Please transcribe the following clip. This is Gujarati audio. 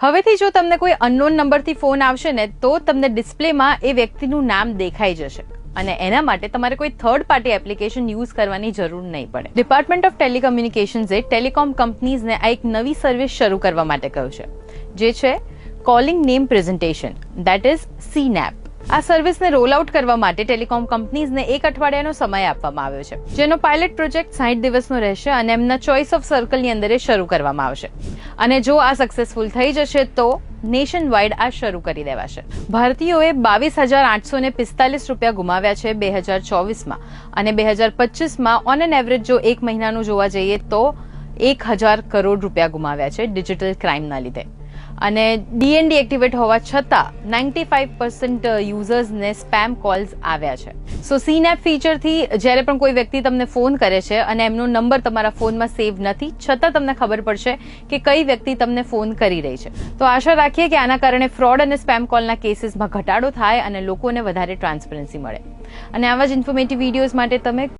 હવેથી જો તમને કોઈ અનનોન નંબરથી ફોન આવશે ને, તો તમને ડિસ્પ્લેમાં એ વ્યક્તિનું નામ દેખાઈ જશે. અને એના માટે તમારે કોઈ થર્ડ પાર્ટી એપ્લિકેશન યુઝ કરવાની જરૂર નહીં પડે. ડિપાર્ટમેન્ટ ઓફ ટેલિકમ્યુનિકેશન્સે ટેલિકોમ કંપનીઝને આ એક નવી સર્વિસ શરૂ કરવા માટે કહ્યું છે. જે છે calling name presentation that is CNAP આ સર્વિસને રોલ આઉટ કરવા માટે ટેલિકોમ કંપનીઝને એક અઠવાડિયાનો સમય આપવામાં આવ્યો છે, જેનો પાયલટ પ્રોજેક્ટ સાઠ દિવસનો રહેશે અને એમના ચોઇસ ઓફ સર્કલની અંદર શરૂ કરવામાં આવશે. અને જો આ સક્સેસફુલ થઈ જશે તો નેશન વાઇડ આ શરૂ કરી દેવાશે. ભારતીયોએ બાવીસ હજાર આઠસો ને પિસ્તાલીસ રૂપિયા ગુમાવ્યા છે બે હજાર ચોવીસમાં અને બે હજાર પચીસમાં ઓન એન એવરેજ જો એક મહિનાનું જોવા જઈએ તો એક હજાર કરોડ રૂપિયા ગુમાવ્યા છે ડિજિટલ ક્રાઇમના લીધે. અને ડીએનડી એક્ટિવેટ હોવા છતાં નાઇન્ટી ફાઇવ પર્સન્ટ યુઝર્સને સ્પેમ કોલ્સ આવ્યા છે. સો સીનેપ ફીચરથી જ્યારે પણ કોઈ વ્યક્તિ તમને ફોન કરે છે અને એમનો નંબર તમારા ફોનમાં સેવ નથી, છતાં તમને ખબર પડશે કે કઈ વ્યક્તિ તમને ફોન કરી રહી છે. તો આશા રાખીએ કે આના કારણે ફ્રોડ અને સ્પેમ કોલના કેસીસમાં ઘટાડો થાય અને લોકોને વધારે ટ્રાન્સપરન્સી મળે. અને આવા જ ઇન્ફોર્મેટિવ વિડીયોઝ માટે તમે